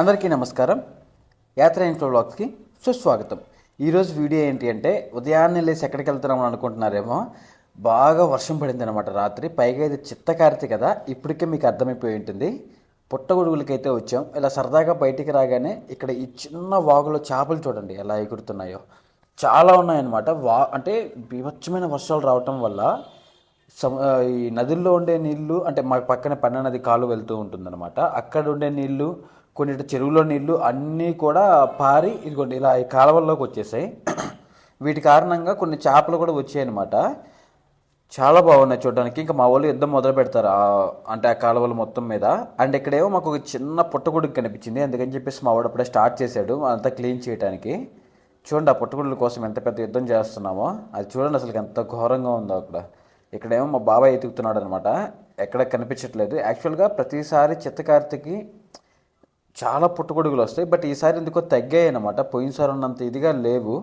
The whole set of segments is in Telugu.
అందరికీ నమస్కారం. యాత్ర ఇంట్లో బ్లాగ్స్కి సుస్వాగతం. ఈరోజు వీడియో ఏంటి అంటే ఉదయాన్నే లేసి ఎక్కడికి వెళ్తున్నామని అనుకుంటున్నారేమో బాగా వర్షం పడింది అనమాట రాత్రి. పైగా ఇది చిత్తకారితి కదా ఇప్పటికే మీకు అర్థమైపోయి ఉంటుంది. పుట్టగొడుగులకైతే వచ్చాం. ఇలా సరదాగా బయటికి రాగానే ఇక్కడ ఈ చిన్న వాగులో చేపలు చూడండి ఎలా ఎగురుతున్నాయో. చాలా ఉన్నాయన్నమాట. వా అంటే బీభత్సమైన వర్షాలు రావటం వల్ల ఈ నదుల్లో ఉండే నీళ్ళు అంటే మా పక్కన పన్న నది కాలు వెళ్తూ ఉంటుందన్నమాట. అక్కడ ఉండే నీళ్ళు కొన్ని చెరువులో నీళ్ళు అన్నీ కూడా పారి ఇదిగోండి ఇలా ఈ కాలువల్లోకి వచ్చేసాయి. వీటి కారణంగా కొన్ని చేపలు కూడా వచ్చాయి అనమాట చాలా బాగున్నాయి చూడడానికి. ఇంకా మా వాళ్ళు యుద్ధం మొదలు పెడతారు ఆ- అంటే ఆ కాలువలు మొత్తం మీద. అండ్ ఇక్కడేమో మాకు ఒక చిన్న పుట్టగొడుగు కనిపించింది. అందుకని చెప్పేసి మా వాడు అప్పుడే స్టార్ట్ చేశాడు అంతా క్లీన్ చేయడానికి చూడండి ఆ పుట్టగొడుగుల కోసం ఎంత పెద్ద యుద్ధం చేస్తున్నామో. అది చూడండి అసలు ఎంత ఘోరంగా ఉందో అక్కడ. ఇక్కడేమో మా బాబాయ్ ఎతుకుతున్నాడు అనమాట ఎక్కడ కనిపించట్లేదు. యాక్చువల్గా ప్రతిసారి చిత్తకార్తికి చాలా పుట్టగొడుగులు వస్తాయి. బట్ ఈసారి ఎందుకో తగ్గాయి అనమాట పోయినసారి ఉన్నంత ఇదిగా లేవు.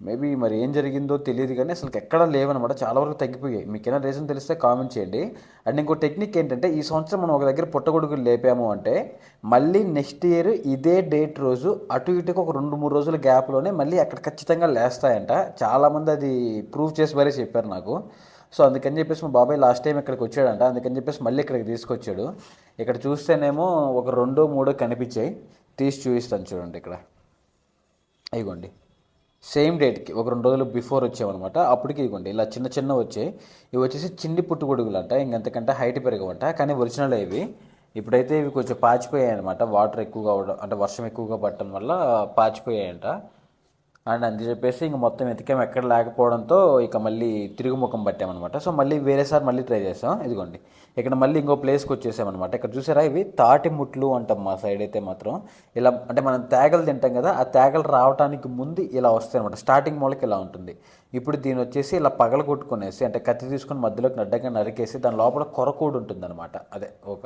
మేబీ మరి ఏం జరిగిందో తెలియదు కానీ అసలు ఎక్కడా లేవనమాట చాలా వరకు తగ్గిపోయాయి. మీకు ఏమైనా రీజన్ తెలిస్తే కామెంట్ చేయండి. అండ్ ఇంకో టెక్నిక్ ఏంటంటే ఈ సంవత్సరం మనం ఒక దగ్గర పుట్టగొడుగులు లేపాము అంటే మళ్ళీ నెక్స్ట్ ఇయర్ ఇదే డేట్ రోజు అటు ఇటుకు ఒక రెండు మూడు రోజుల గ్యాప్లోనే మళ్ళీ అక్కడ ఖచ్చితంగా లేస్తాయంట. చాలామంది అది ప్రూవ్ చేసి మరీ చెప్పారు నాకు. సో అందుకని చెప్పేసి మా బాబాయ్ లాస్ట్ టైం ఇక్కడికి వచ్చాడంట. అందుకని చెప్పేసి మళ్ళీ ఇక్కడికి తీసుకొచ్చాడు. ఇక్కడ చూస్తేనేమో ఒక రెండో మూడో కనిపించాయి. తీసి చూపిస్తాను చూడండి ఇక్కడ. ఇగోండి. సేమ్ డేట్కి ఒక రెండు రోజులు బిఫోర్ వచ్చామన్నమాట. అప్పటికి ఇదిగోండి ఇలా చిన్న చిన్న వచ్చాయి. ఇవి వచ్చేసి చిన్ని పుట్టుగొడుగులు అంట ఇంకంతకంటే హైట్ పెరగవంట. కానీ ఒరిజినల్ ఇవి. ఇప్పుడైతే ఇవి కొంచెం పాచిపోయాయి అనమాట వాటర్ ఎక్కువగా అవడం అంటే వర్షం ఎక్కువగా పడటం వల్ల పాచిపోయాయంట. అండ్ అని చెప్పేసి ఇంక మొత్తం వెతికాం ఎక్కడ లేకపోవడంతో ఇక మళ్ళీ తిరుగుముఖం పట్టామన్నమాట. సో మళ్ళీ వేరేసారి మళ్ళీ ట్రై చేసాం. ఇదిగోండి. ఇక్కడ మళ్ళీ ఇంకో ప్లేస్కి వచ్చేసామన్నమాట. ఇక్కడ చూసారా? ఇవి తాటి ముట్లు అంటాం మా సైడ్ అయితే మాత్రం. ఇలా అంటే మనం తేగలు తింటాం కదా ఆ తేగలు రావడానికి ముందు ఇలా వస్తాయి అనమాట స్టార్టింగ్ మూలకి ఇలా ఉంటుంది. ఇప్పుడు దీని వచ్చేసి ఇలా పగల కొట్టుకునేసి అంటే కత్తి తీసుకుని మధ్యలోకి నడ్డగా నరికేసి దాని లోపల కొరకూడు ఉంటుంది అనమాట అదే ఒక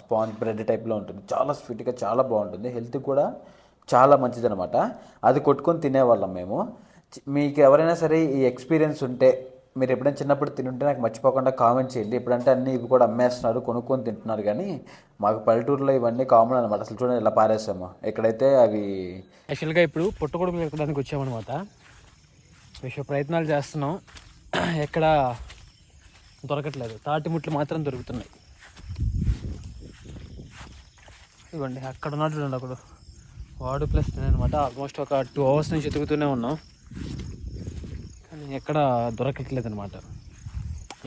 స్పాంజ్ బ్రెడ్ టైప్లో ఉంటుంది. చాలా స్వీట్గా చాలా బాగుంటుంది. హెల్త్ కూడా చాలా మంచిదనమాట అది కొట్టుకొని తినేవాళ్ళం మేము. చి- మీకు ఎవరైనా సరే ఈ ఎక్స్పీరియన్స్ ఉంటే మీరు ఎప్పుడైనా చిన్నప్పుడు తినుంటే నాకు మర్చిపోకుండా కామెంట్ చేయండి. ఇప్పుడంటే అన్నీ ఇవి కూడా అమ్మేస్తున్నారు కొనుక్కొని తింటున్నారు కానీ మాకు పల్లెటూరులో ఇవన్నీ కామన్ అనమాట అసలు చూడండి ఇలా పారేసాము. ఎక్కడైతే అవి యాక్చువల్గా ఇప్పుడు పుట్టగొడుగులు ఎక్కడానికి వచ్చామన్నమాట. విశ్వ ప్రయత్నాలు చేస్తున్నాం. ఎక్కడ దొరకట్లేదు. తాటి ముట్లు మాత్రం దొరుకుతున్నాయి. ఇవ్వండి అక్కడ ఉన్నాడు చూడండి అక్కడ. వాడు ప్లస్ నేను అనమాట ఆల్మోస్ట్ ఒక టూ అవర్స్ నుంచి ఎతుకుతూనే ఉన్నాం. కానీ ఎక్కడ దొరకట్లేదు అనమాట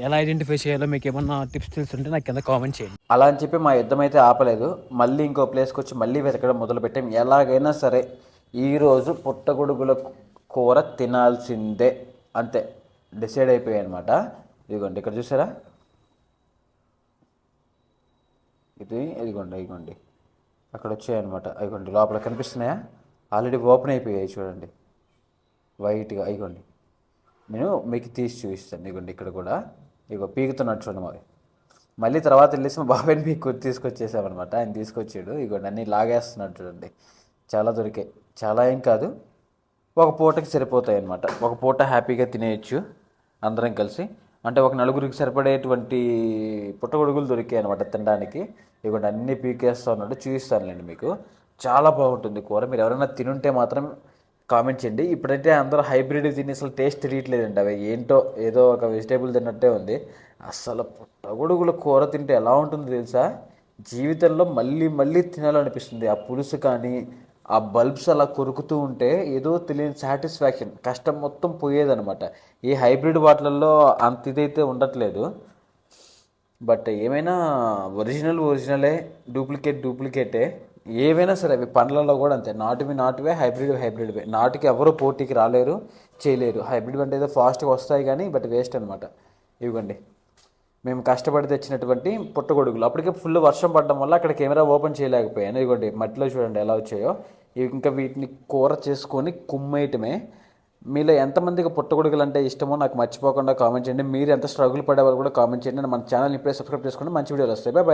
ఎలా ఐడెంటిఫై చేయాలో మీకు ఏమన్నా టిప్స్ తెలుసుంటే నాకు కింద కామెంట్ చేయండి. అలా అని చెప్పి మా యుద్ధం అయితే ఆపలేదు. మళ్ళీ ఇంకో ప్లేస్కి వచ్చి మళ్ళీ వెతకడం మొదలుపెట్టాం. ఎలాగైనా సరే ఈరోజు పుట్టగొడుగుల కూర తినాల్సిందే. అంతే. డిసైడ్ అయిపోయాయి అనమాట ఇదిగోండి ఇక్కడ చూసారా? ఇది ఇదిగోండి ఇదిగోండి. అక్కడ వచ్చాయన్నమాట ఇదిగోండి లోపల కనిపిస్తున్నాయా? ఆల్రెడీ ఓపెన్ అయిపోయాయి చూడండి. వైట్గా ఇదిగోండి నేను మీకు తీసి చూపిస్తాను. ఇదిగోండి ఇక్కడ కూడా. ఇగో పీకుతున్నట్టు చూడండి మరి మళ్ళీ తర్వాత వెళ్ళేసి మా బాబాయ్ని మీకు తీసుకొచ్చేసామన్నమాట. ఆయన తీసుకొచ్చాడు. ఇగోండి అన్నీ లాగేస్తున్నాడు చూడండి. చాలా దొరికాయి చాలా ఏం కాదు. ఒక పూటకి సరిపోతాయి అన్నమాట. ఒక పూట హ్యాపీగా తినేయచ్చు అందరం కలిసి. అంటే ఒక నలుగురికి సరిపడేటువంటి పుట్టగొడుగులు దొరికాయి అనమాట తినడానికి. ఇవ్వండి అన్నీ పీకేస్తా ఉన్నాడు చూపిస్తానులేండి మీకు. చాలా బాగుంటుంది కూర. మీరు ఎవరైనా తినుంటే మాత్రం కామెంట్ చేయండి. ఇప్పుడైతే అందరూ హైబ్రిడ్ తిని అసలు టేస్ట్ తెలియట్లేదండి అవి. ఏంటో ఏదో ఒక వెజిటేబుల్ తిన్నట్టే ఉంది. అసలు పుట్టగొడుగుల కూర తింటే ఎలా ఉంటుందో తెలుసా? జీవితంలో మళ్ళీ మళ్ళీ తినాలనిపిస్తుంది. ఆ పులుసు కానీ ఆ బల్బ్స్ అలా కొరుకుతూ ఉంటే ఏదో తెలియని సాటిస్ఫాక్షన్ కష్టం మొత్తం పోయేదనమాట ఈ హైబ్రిడ్ వాటిలలో అంత ఇదైతే ఉండట్లేదు. బట్ ఏమైనా ఒరిజినల్ ఒరిజినలే డూప్లికేట్ డూప్లికేటే ఏవైనా సరే అవి పండ్లలో కూడా అంతే. నాటువి నాటువే హైబ్రిడ్ హైబ్రిడ్వే. నాటుకి ఎవరు పోటీకి రాలేరు చేయలేరు. హైబ్రిడ్ అంటే ఏదో ఫాస్ట్గా వస్తాయి కానీ బట్ వేస్ట్ అనమాట ఇవ్వండి. మేము కష్టపడి తెచ్చినటువంటి పుట్టగొడుగులు అప్పటికే ఫుల్ వర్షం పడడం వల్ల అక్కడ కెమెరా ఓపెన్ చేయలేకపోయాను. ఇదిగోండి మట్టిలో చూడండి ఎలా వచ్చాయో. ఇవి ఇంకా వీటిని కూర చేసుకొని కుమ్మేయటమే. మీలో ఎంతమందికి పుట్టగొడుగులు అంటే ఇష్టమో నాకు మర్చిపోకుండా కామెంట్ చేయండి. మీరు ఎంత స్ట్రగుల్ పడేవాళ్ళు కూడా కామెంట్ చేయండి. మన ఛానల్ ఇప్పుడే సబ్స్క్రైబ్ చేసుకోండి మంచి వీడియోలు వస్తాయి. Bye bye